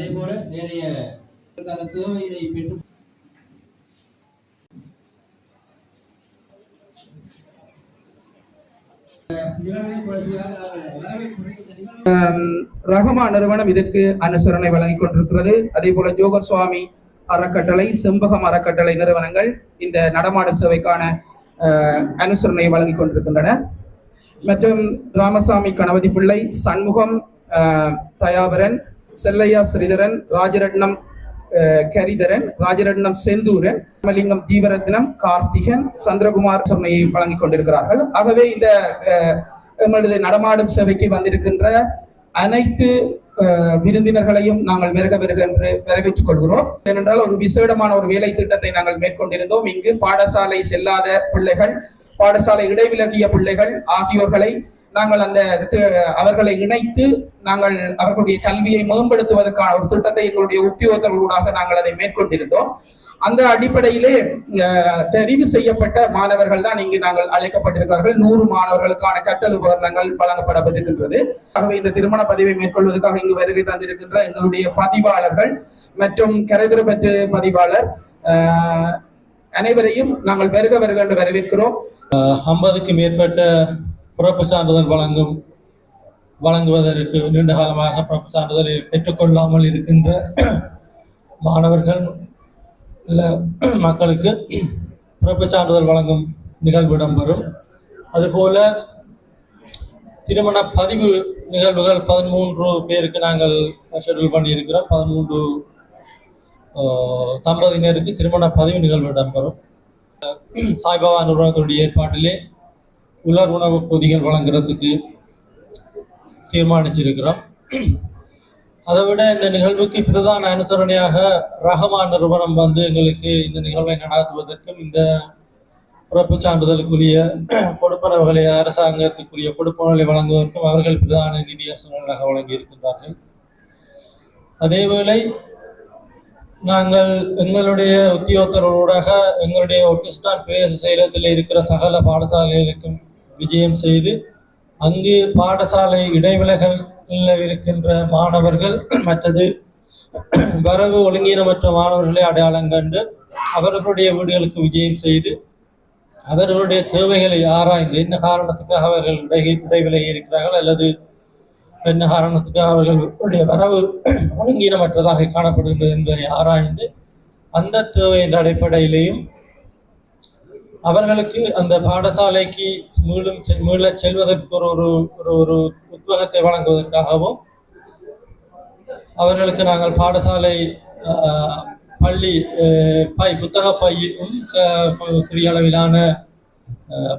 அதே போல நிறைய சேவையினை பெற்று நிலவரை ரஹமா நிறுவனம் இதற்கு அனுசரணை வழங்கிக் கொண்டிருக்கிறது. அதே போல ஜோகர் சுவாமி அறக்கட்டளை செம்பகம் அறக்கட்டளை நிறுவனங்கள் இந்த நடமாடும் சேவைக்கான அஹ், அனுசரணையை வழங்கிக் கொண்டிருக்கின்றன. மற்றும் ராமசாமி கணபதி பிள்ளை சண்முகம் தயாபரன் செல்லையா ஸ்ரீதரன் ராஜரட்னம் அஹ், கரிதரன் ராஜரட்னம் செந்தூரன் ராமலிங்கம் ஜீவரத்னம் கார்த்திகன் சந்திரகுமார் சொன்னையை வழங்கிக் கொண்டிருக்கிறார்கள். ஆகவே இந்த அஹ், நடமாடும் சேவைக்கு வந்திருக்கின்ற அனைத்து விருந்தினர்களையும் நாங்கள் வருக வருக என்று வரவேற்றுக் கொள்கிறோம். ஏனென்றால் ஒரு விசேடமான ஒரு வேலை திட்டத்தை நாங்கள் மேற்கொண்டிருந்தோம். இங்கு பாடசாலை செல்லாத பிள்ளைகள் பாடசாலை இடைவிலகிய பிள்ளைகள் ஆகியோர்களை நாங்கள் அந்த அவர்களை இணைத்து நாங்கள் அவர்களுடைய கல்வியை மேம்படுத்துவதற்கான ஒரு திட்டத்தை எங்களுடைய உத்தியோகத்தர்களூடாக நாங்கள் அதை மேற்கொண்டிருந்தோம். அந்த அடிப்படையிலே தெரிவு செய்யப்பட்ட மாணவர்கள் தான் இங்கு நாங்கள் அழைக்கப்பட்டிருக்கிறார்கள். நூறு மாணவர்களுக்கான கற்றல் உபகரணங்கள் வழங்கப்படப்பட்டிருக்கின்றது ஆகவே இந்த திருமண பதிவை மேற்கொள்வதற்காக இங்கு வருகை தந்திருக்கின்ற எங்களுடைய பதிவாளர்கள் மற்றும் கரைதிருப்பற்று பதிவாளர் அனைவரையும் நாங்கள் வருக வருக என்று வரவேற்கிறோம். ஐம்பதுக்கு மேற்பட்ட பிறப்பு சான்றிதழ் வழங்கும் வழங்குவதற்கு நீண்ட காலமாக பிறப்பு சான்றிதழை பெற்றுக்கொள்ளாமல் இருக்கின்ற மாணவர்கள் இல்ல மக்களுக்கு பிறப்பு சான்றிதழ் வழங்கும் நிகழ்வு இடம்பெறும். அதுபோல திருமண பதிவு நிகழ்வுகள் பதிமூன்று பேருக்கு நாங்கள் ஷெடியூல் பண்ணியிருக்கிறோம். பதிமூன்று தம்பதியினருக்கு திருமண பதிவு நிகழ்வு இடம்பெறும். சாய்பாபா நிறுவனத்துடைய ஏற்பாட்டிலே உலர் உணவு பொதிகள் வழங்குறதுக்கு தீர்மானிச்சிருக்கிறோம். அதை விட இந்த நிகழ்வுக்கு பிரதான அனுசரணையாக ரஹமான் நிறுவனம் வந்து எங்களுக்கு இந்த நிகழ்வை நடாத்துவதற்கும் இந்த பிறப்பு சான்றிதழுக்குரிய கொடுப்பனவுகளை அரசாங்கத்துக்குரிய கொடுப்பனவுகளை வழங்குவதற்கும் அவர்கள் பிரதான நிதி அனுசரணையாக வழங்கி இருக்கின்றார்கள் அதேவேளை நாங்கள் எங்களுடைய உத்தியோகத்தர்களூடாக எங்களுடைய ஒட்டிஸ்டான் பிரதேச செயலகத்தில் இருக்கிற சகல பாடசாலைகளுக்கும் விஜயம் செய்து அங்கு பாடசாலை இடைவிலகலில் இருக்கின்ற மாணவர்கள் மற்றது வரவு ஒழுங்கீனமற்ற மாணவர்களை அடையாளம் கண்டு அவர்களுடைய வீடுகளுக்கு விஜயம் செய்து அவர்களுடைய தேவைகளை ஆராய்ந்து என்ன காரணத்துக்காக அவர்கள் இடை இடைவிலகி இருக்கிறார்கள் அல்லது என்ன காரணத்துக்காக அவர்களுடைய வரவு ஒழுங்கீனமற்றதாக காணப்படுகின்றது என்பதை ஆராய்ந்து அந்த தேவையின் அடிப்படையிலேயும் அவர்களுக்கு அந்த பாடசாலைக்கு மீளும் செ- செல்வதற்கு ஒரு ஒரு ஒரு ஒரு உத்வேகத்தை வழங்குவதற்காகவும் அவர்களுக்கு நாங்கள் பாடசாலை பள்ளி பை புத்தக பையும் சிறிய அளவிலான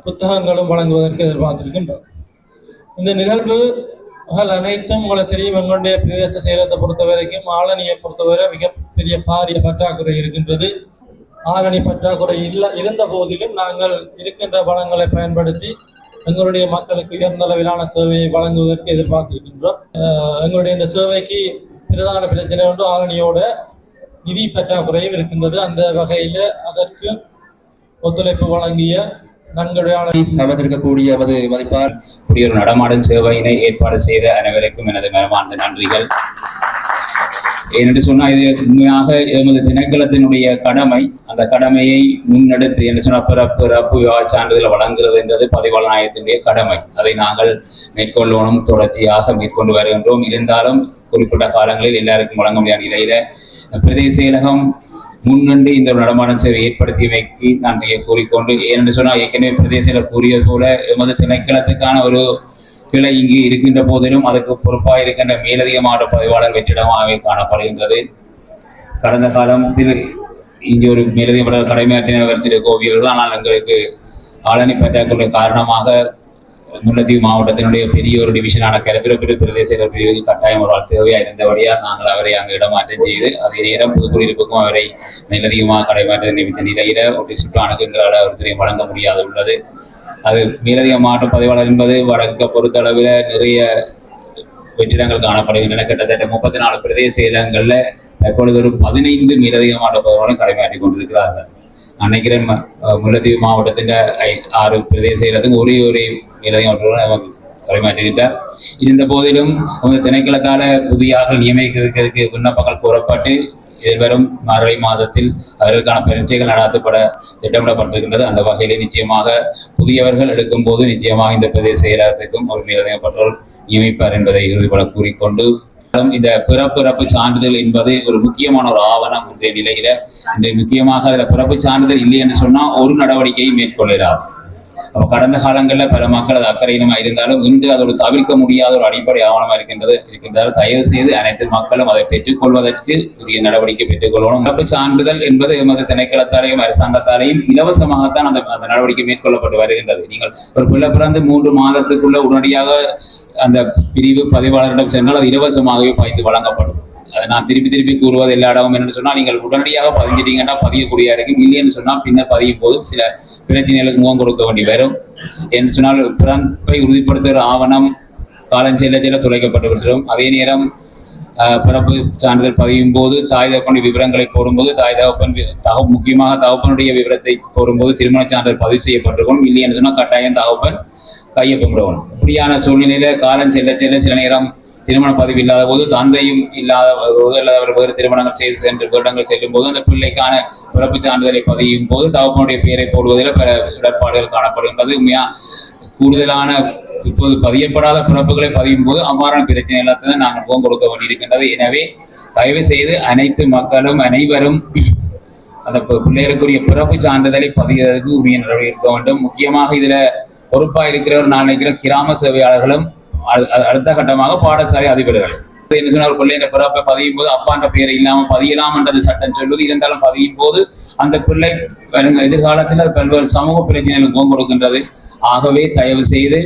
புத்தகங்களும் வழங்குவதற்கு எதிர்பார்த்திருக்கின்றோம். இந்த நிகழ்வு அனைத்தும் உங்களுக்கு தெரியும். எங்களுடைய பிரதேச செயலத்தை பொறுத்த வரைக்கும் ஆளணியை பொறுத்தவரை மிகப்பெரிய பாரிய பற்றாக்குறை இருக்கின்றது. ஆளணி பற்றாக்குறை இல்ல இருந்த போதிலும் நாங்கள் இருக்கின்ற வளங்களை பயன்படுத்தி எங்களுடைய மக்களுக்கு உயர்ந்த அளவிலான சேவையை வழங்குவதற்கு எதிர்பார்த்திருக்கின்றோம். எங்களுடைய இந்த சேவைக்கு பிரதான பிரச்சனை ஒன்று ஆரணியோட நிதி பற்றாக்குறையும் இருக்கின்றது. அந்த வகையில அதற்கு ஒத்துழைப்பு வழங்கிய நன்கொடையாளர் கவர்ந்திருக்கக்கூடிய மதிப்பார் கூடிய நடமாடும் சேவையினை ஏற்பாடு செய்த அனைவருக்கும் எனது மனமார்ந்த நன்றிகள். ஏனென்று சொன்னால் இது உண்மையாக எமது திணைக்களத்தினுடைய கடமை. அந்த கடமையை முன்னெடுத்து என்று சொன்னால் பிறப்பு பிறப்பு விவாக சான்றிதழ் வழங்குகிறது என்றது பதிவாளர் நாயகத்தினுடைய கடமை. அதை நாங்கள் மேற்கொள்ளணும் தொடர்ச்சியாக மேற்கொண்டு வருகின்றோம். இருந்தாலும் குறிப்பிட்ட காலங்களில் எல்லாருக்கும் வழங்க முடியாத. நிலையில பிரதேச செயலகம் முன்னின்று இந்த ஒரு நடமாடும் சேவை ஏற்படுத்தியமைக்கு நான் கூறிக்கொண்டு ஏனென்று சொன்னால் ஏற்கனவே பிரதேசத்தில் கூறியது போல எமது திணைக்களத்துக்கான ஒரு கிளை இங்கு இருக்கின்ற போதிலும் அதுக்கு பொறுப்பாக இருக்கின்ற மேலதிக மாவட்ட பதிவாளர் வெற்றிடமாகவே காணப்படுகின்றது. கடந்த காலத்தில் இங்கே ஒரு மேலதிக பட கடமையாற்றினவர் திரு கோவியர்கள் ஆனால் எங்களுக்கு ஆளணி பற்றாக்குறை காரணமாக முல்லைத்தீவு மாவட்டத்தினுடைய பெரிய ஒரு டிவிஷனான கருத்துரப்பிடு பிரதேச பிரிவுக்கு கட்டாயம் ஒரு தேவையாக இருந்தபடியால் நாங்கள் அவரை அங்கு இடமாற்றம் செய்து அதே நேரம் புதுக்குடியிருப்புக்கும் அவரை மேலதிகமாக கடைமாற்ற நிமித்த நிலையில ஒட்டி சுற்று அணுகுங்களால் அவர்களை வழங்க முடியாது உள்ளது அது மேலதிக மாவட்ட பதிவாளர் என்பது வடக்க பொறுத்தளவில் நிறைய வெற்றிடங்கள் காணப்படுகின்றன. கிட்டத்தட்ட முப்பத்தி நாலு பிரதேச இடங்களில் தற்பொழுது ஒரு பதினைந்து மேலதிக மாற்ற பதிவாளர் கடமையாற்றி கொண்டிருக்கிறார்கள். நினைக்கிறேன் முல்லைத்தீவு மாவட்டத்தின் ஐ- ஆறு பிரதேச இடத்துக்கு ஒரே ஒரே மேலதிக மாவட்ட பரிமாற்றிவிட்டார் இருந்த போதிலும் திணைக்களத்தால புதியாக நியமிக்கிறதுக்கு விண்ணப்பங்கள் கூறப்பட்டு எதிர்வரும் மார்கழி மாதத்தில் அவர்களுக்கான பரீட்சைகள் நடத்தப்பட திட்டமிடப்பட்டிருக்கின்றது. அந்த வகையிலே நிச்சயமாக புதியவர்கள் எடுக்கும் போது நிச்சயமாக இந்த பிரதேச செயலகத்துக்கும் ஒரு மேலதிகப்பட்டோர் நியமிப்பார் என்பதை இறுதிபட கூறிக்கொண்டு இந்த பிறப்பிறப்பு சான்றிதழ் என்பது ஒரு முக்கியமான ஒரு ஆவணம் இன்றைய நிலையில இன்றைய முக்கியமாக அதுல பிறப்பு சான்றிதழ் இல்லை என்று சொன்னா ஒரு நடவடிக்கையும் மேற்கொள்ளாது அப்ப கடந்த காலங்கள்ல பல மக்கள் அது அக்கறையினமா இருந்தாலும் இன்று அது ஒரு தவிர்க்க முடியாத ஒரு அடிப்படை ஆவணமா இருக்கின்றது இருக்கின்றது. தயவு செய்து அனைத்து மக்களும் அதை பெற்றுக்கொள்வதற்கு உரிய நடவடிக்கை பெற்றுக்கொள்ளணும். பிறப்பு சான்றிதழ் என்பது எமது திணைக்களத்தாலேயும் அரசாங்கத்தாலையும் இலவசமாகத்தான் அந்த அந்த நடவடிக்கை மேற்கொள்ளப்பட்டு வருகின்றது. நீங்கள் ஒரு பிள்ளை பிறந்து மூன்று மாதத்துக்குள்ள உடனடியாக அந்த பிரிவு பதிவாளரிடம் சென்றால் அது இலவசமாகவே பாய்ந்து வழங்கப்படும். அதை நான் திருப்பி திருப்பி கூறுவது எல்லா இடமும் என்னன்னு சொன்னால் நீங்கள் உடனடியாக பதிஞ்சிட்டீங்கன்னா பதியக்கூடிய இருக்கும் இல்லைன்னு சொன்னால் பின்னர் பதியும் போதும் சில பிரச்சனைகளுக்கு முகம் கொடுக்க வேண்டி வரும். என்று சொன்னால் பிறப்பை உறுதிப்படுத்துகிற ஆவணம் காலம் செல்ல செல்ல துளைக்கப்பட்டு அதே நேரம் பிறப்பு சான்றிதழ் பதியும் போது தாய் தகப்பனுடைய விவரங்களை போடும்போது தாய் தகப்பன் தக முக்கியமாக தகப்பனுடைய விவரத்தை போடும்போது திருமண சான்றிதழ் பதிவு செய்யப்பட்டிருக்கும். இல்லை என்று சொன்னால் கட்டாயம் தகப்பன் கையொப்பமிடணும் இப்படியான சூழ்நிலையில காலம் செல்ல செல்ல சில நேரம் திருமண பதிவு இல்லாத போது தந்தையும் இல்லாத இல்லாதவர் வேறு திருமணங்கள் செய்து சென்று வருடங்கள் செல்லும் போது அந்த பிள்ளைக்கான பிறப்பு சான்றிதழை பதியும் போது தகப்பனுடைய பெயரை போடுவதில் பல இடர்பாடுகள் காணப்படுகின்றது. உண்மையா கூடுதலான இப்போது பதியப்படாத பிறப்புகளை பதியும் போது அவ்வாறான பிரச்சனை தான் நாங்கள் முகம் கொடுக்க வேண்டியிருக்கின்றது. எனவே தயவு செய்து அனைத்து மக்களும் அனைவரும் அந்த பிள்ளைகளுக்குரிய பிறப்பு சான்றிதழை பதிவதற்கு உரிய நடவடிக்கை எடுக்க வேண்டும். முக்கியமாக இதில் பொறுப்பா இருக்கிறவர் நான் நினைக்கிற கிராம சேவையாளர்களும் அடுத்த கட்டமாக பாடசாலை அதிபர்கள். என்ன சொன்னார்? ஒரு பிள்ளைங்க பிறப்பை பதியும் போது அப்பான்ற பெயரை பதியலாம் பதியலாம்ன்றது சட்டம் சொல்லுது. இருந்தாலும் பதியும் போது அந்த பிள்ளை எதிர்காலத்தில் பல்வேறு சமூக பிரச்சனைகளுக்கு கொடுக்கின்றது ஆகவே தயவு செய்து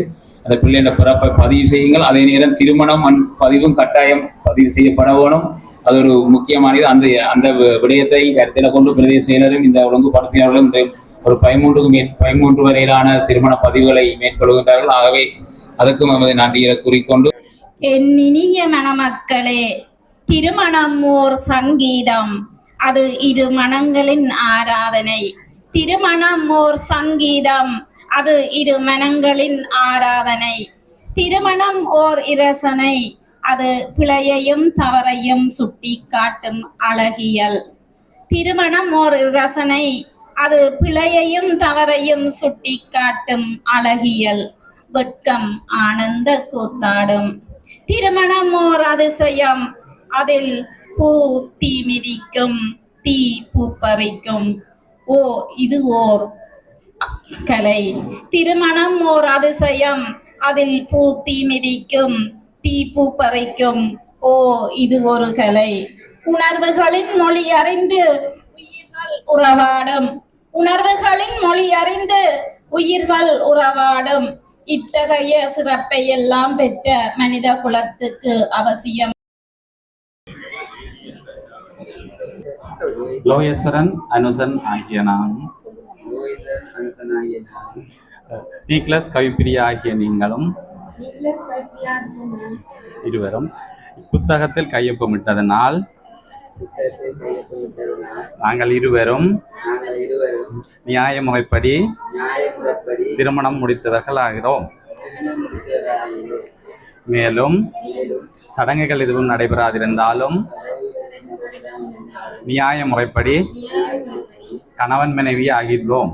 அந்த பிள்ளையோட பிறப்பை பதிவு செய்யுங்கள். அதே நேரம் திருமணம் அன் பதிவும் கட்டாயம் பதிவு செய்யப்பட வேணும். அது ஒரு முக்கியமானது. அந்த அந்த விடயத்தை கருத்தில் கொண்டு பிரதேச செயலரும் இந்த ஒழுங்குபடுத்தினர்களும் இந்த ஒரு பதிமூன்றுக்கு மே பதிமூன்று வரையிலான திருமண பதிவுகளை மேற்கொள்கின்றார்கள். ஆகவே அதுக்கும் நமது நன்றியை கூறிக்கொண்டு என் இனிய மணமக்களே திருமணம் ஓர் சங்கீதம். அது இரு மனங்களின் ஆராதனை. திருமணம் ஓர் சங்கீதம். அது இரு மனங்களின் ஆராதனை. திருமணம் ஓர் இரசனை. அது பிழையையும் தவறையும் சுட்டி காட்டும் அழகியல். திருமணம் ஓர் இரசனை. அது பிழையையும் தவறையும் சுட்டி காட்டும் அழகியல். வெட்கம் ஆனந்த கூத்தாடும். திருமணம் ஓர் அதிசயம். அதில் பூ தீ மிதிக்கும் தீ பூப்பறிக்கும். ஓ இது ஓர் கலை திருமணம் ஓர் அதிசயம். அதில் பூ தீ மிதிக்கும் தீ பூ பறைக்கும். ஓ இது ஒரு கலை உணர்வுகளின் மொழி அறிந்து உயிர்கள் உறவாடும். உணர்வுகளின் மொழி அறிந்து உயிர்கள் உறவாடும். இத்தகைய சிறப்பை எல்லாம் பெற்ற மனித குலத்துக்கு அவசியம். லோயேஸ்வரன் அனுசன் ஆகிய நான் நீக்லஸ் கவிப்பிரியா ஆகிய நீங்களும் இருவரும் புத்தகத்தில் கையொப்பமிட்டதனால் நாங்கள் இருவரும் நாங்கள் இருவரும் நியாய முறைப்படி நியாயமுறைப்படி திருமணம் முடித்தவர்கள் ஆகிறோம். மேலும் சடங்குகள் எதுவும் நடைபெறாதிருந்தாலும் நியாய முறைப்படி கணவன் மனைவி ஆகின்றோம்.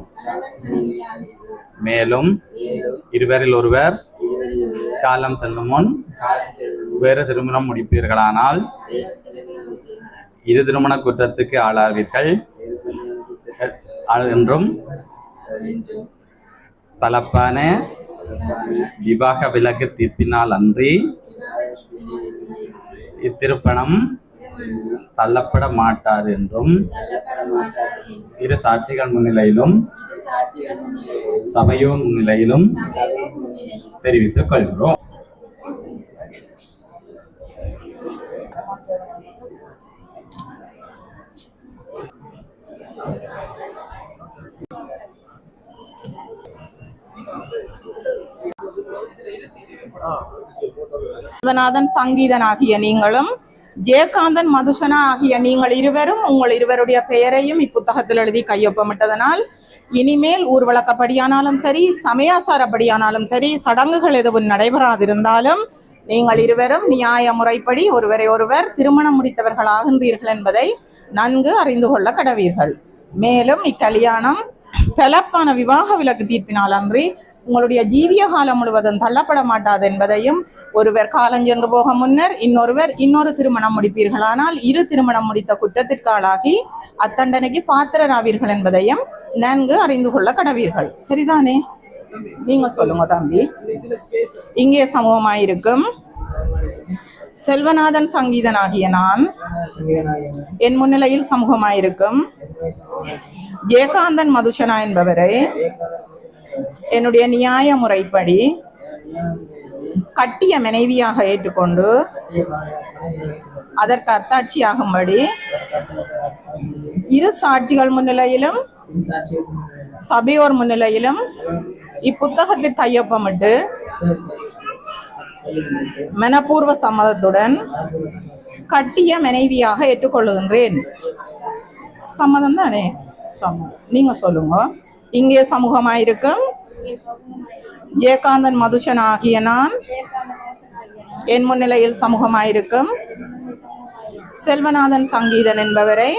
மேலும் இருவரில் ஒருவர் காலம் செல்லும் முன் வேறு திருமணம் முடிப்பீர்களானால் இரு திருமண குற்றத்துக்கு ஆளாவீர்கள். என்றும் தலப்பான விவாக விலக்கு தீர்ப்பினால் அன்றி இத்திருப்பணம் தள்ளப்பட மாட்டார் என்றும் இரு சாட்சிகள் முன்னிலையிலும் சபையோர் முன்னிலையிலும் தெரிவித்துக் கொள்கிறோம். விஸ்வநாதன் சங்கீதன் ஆகிய நீங்களும் ஜெயகாந்தன் மதுசனா ஆகிய நீங்கள் இருவரும் உங்கள் இருவருடைய பெயரையும் இப்புத்தகத்தில் எழுதி கையொப்பமிட்டதனால் இனிமேல் ஊர்வலக்கப்படியானாலும் சரி சமயாசாரப்படியானாலும் சரி சடங்குகள் எதுவும் நடைபெறாதிருந்தாலும் நீங்கள் இருவரும் நியாய முறைப்படி ஒருவரை ஒருவர் திருமணம் முடித்தவர்கள் ஆகின்றீர்கள் என்பதை நன்கு அறிந்து கொள்ள கடவீர்கள். மேலும் இக்கல்யாணம் கலப்பான விவாக விலக்கு தீர்ப்பினால் அன்றி உங்களுடைய ஜீவிய காலம் முழுவதும் தள்ளப்பட மாட்டாது என்பதையும் ஒருவர் காலஞ்சென்று போக முன்னர் இன்னொருவர் இன்னொரு திருமணம் முடிப்பீர்களானால் இரு திருமணம் முடித்த குற்றத்திற்காளாகி அத்தண்டனைக்கு பாத்திரராவீர்கள் என்பதையும் நன்கு அறிந்து கொள்ள கடவீர்கள். சரிதானே? நீங்க சொல்லுங்க தம்பி. இங்கே சமூகமாயிருக்கும் செல்வநாதன் சங்கீதனாகிய நான் என் முன்னிலையில் சமூகமாயிருக்கும். ஜெயகாந்தன் மதுஷனா என்பவரை. என்னுடைய நியாய முறைப்படி கட்டிய மனைவியாக ஏற்றுக்கொண்டு அதற்கு அத்தாட்சியாகும்படி இரு சாட்சிகள் முன்னிலையிலும் சபையோர் முன்னிலையிலும் இப்புத்தகத்தை கையொப்பமிட்டு மனப்பூர்வ சம்மதத்துடன் கட்டிய மனைவியாக ஏற்றுக்கொள்ளுகின்றேன். சம்மதம் தானே சம்மதம் நீங்க சொல்லுங்க. இங்கே சமூகமாயிருக்கும் ஜெயகாந்தன் மதுஷன் ஆகிய நான் என் முன்னிலையில் சமூகமாயிருக்கும். செல்வநாதன் சங்கீதன் என்பவரை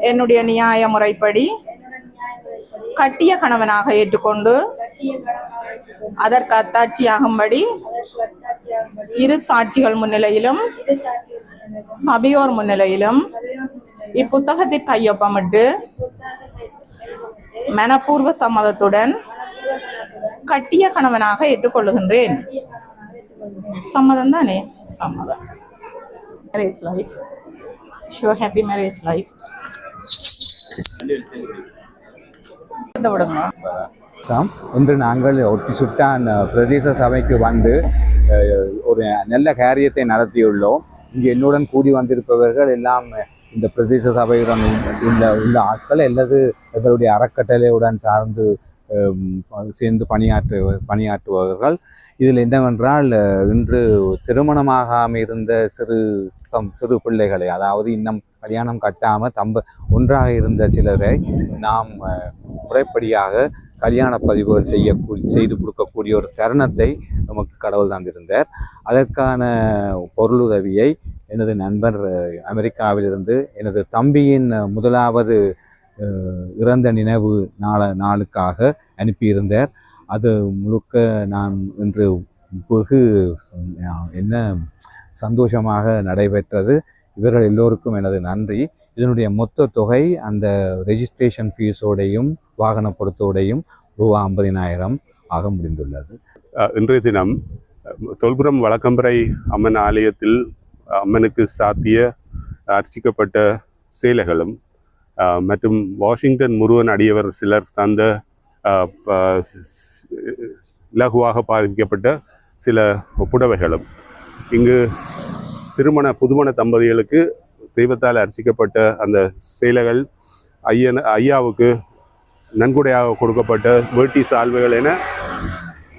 என்னுடைய நியாய முறைப்படி கட்டிய கணவனாக ஏற்றுக்கொண்டு அதற்கு அத்தாட்சியாகும்படி இரு சாட்சிகள் முன்னிலையிலும் சபையோர் முன்னிலையிலும் இப்புத்தகத்தில் கையொப்பமிட்டு மனப்பூர்வ சம்மதத்துடன் கட்டிய கணவனாக ஏற்றுக்கொள்ளுகின்றேன். சம்மதம். தானே சம்மதம் marriage life show happy marriage life வணக்கம் இன்று நாங்கள் ஒட்டி சுட்டான் பிரதேச சபைக்கு வந்து ஒரு நல்ல காரியத்தை நடத்தியுள்ளோம். இங்கு என்னுடன் கூடி வந்திருப்பவர்கள் எல்லாம் இந்த பிரதேச சபையுடன் உள்ள உள்ள ஆட்கள் அல்லது எங்களுடைய அறக்கட்டளையுடன் சார்ந்து சேர்ந்து பணியாற்று பணியாற்றுபவர்கள். இதில் என்னவென்றால் இன்று திருமணமாகாமல் இருந்த சிறு தம் சிறு பிள்ளைகளை அதாவது இன்னும் கல்யாணம் கட்டாமல் தம்ப ஒன்றாக இருந்த சிலரை நாம் முறைப்படியாக கல்யாண பதிவுகள் செய்ய செய்து கொடுக்கக்கூடிய ஒரு தருணத்தை நமக்கு கடவுள் தந்திருந்தார். அதற்கான பொருளுதவியை எனது நண்பர் அமெரிக்காவிலிருந்து எனது தம்பியின் முதலாவது இறந்த நினைவு நாள நாளுக்காக அனுப்பியிருந்தார். அது முழுக்க நான் இன்று வெகு என்ன சந்தோஷமாக நடைபெற்றது. இவர்கள் எல்லோருக்கும் எனது நன்றி. இதனுடைய மொத்த தொகை அந்த ரெஜிஸ்ட்ரேஷன் ஃபீஸோடையும் வாகன பொருத்தோடையும் ரூபா ஐம்பதினாயிரம் ஆக முடிந்துள்ளது. இன்றைய தினம் தொல்புரம் வழக்கம்பரை அம்மன் ஆலயத்தில் அம்மனுக்கு சாத்திய அர்ச்சிக்கப்பட்ட சேலைகளும் மற்றும் வாஷிங்டன் முருகன் அடியவர் சிலர் தந்த இலகுவாக பாதிக்கப்பட்ட சில புடவைகளும். இங்கு திருமண புதுமண தம்பதிகளுக்கு தெய்வத்தால் அர்ச்சிக்கப்பட்ட அந்த சேலைகள் ஐயன் ஐயாவுக்கு நன்கொடையாக கொடுக்கப்பட்ட வேட்டி சால்வைகள் என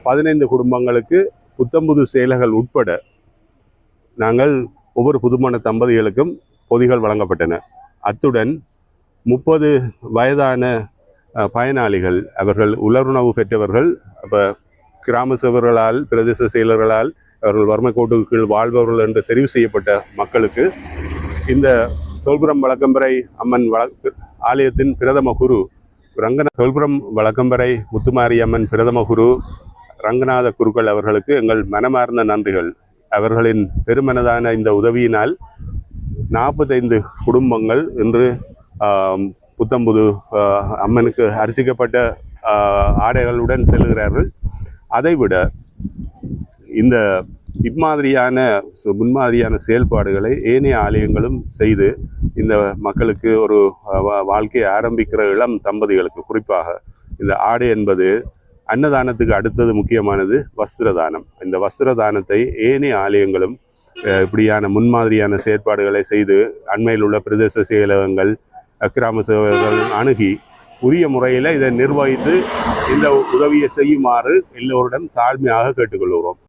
பதினைந்து குடும்பங்களுக்கு புத்தம்புது சேலைகள் உட்பட நாங்கள் ஒவ்வொரு புதுமண தம்பதிகளுக்கும் பொதிகள் வழங்கப்பட்டன. அத்துடன் முப்பது வயதான பயனாளிகள் அவர்கள் உலருணவு பெற்றவர்கள் அப்போ கிராம சேவர்களால் பிரதேச செயலர்களால் அவர்கள் வறுமை கோட்டுக்கு கீழ் வாழ்பவர்கள் என்று தெரிவு செய்யப்பட்ட மக்களுக்கு இந்த தொல்புரம் வழக்கம்பரை அம்மன் வழக்கு ஆலயத்தின் பிரதம குரு ரங்கன தொல்புரம் வழக்கம்பரை முத்துமாரி அம்மன் பிரதம குரு ரங்கநாத குருக்கள் அவர்களுக்கு எங்கள் மனமார்ந்த நன்றிகள். அவர்களின் பெருமனதான இந்த உதவியினால் நாற்பத்தைந்து குடும்பங்கள் இன்று புத்தம்புது அம்மனுக்கு அரிசிக்கப்பட்ட ஆடைகளுடன் செல்கிறார்கள். அதைவிட இந்த இம்மாதிரியான முன்மாதிரியான செயல்பாடுகளை ஏனைய ஆலயங்களும் செய்து இந்த மக்களுக்கு ஒரு வா- வாழ்க்கையை ஆரம்பிக்கிற இளம் தம்பதிகளுக்கு குறிப்பாக இந்த ஆடை என்பது அன்னதானத்துக்கு அடுத்தது முக்கியமானது வஸ்திரதானம். இந்த வஸ்திரதானத்தை ஏனைய ஆலயங்களும் இப்படியான முன்மாதிரியான செயற்பாடுகளை செய்து அண்மையில் உள்ள பிரதேச செயலகங்கள் அக்கிராம சேவகர்கள் அணுகி உரிய முறையில் இதை நிர்வகித்து இந்த உதவியை செய்யுமாறு எல்லோருடன் தாழ்மையாக கேட்டுக்கொள்கிறோம்.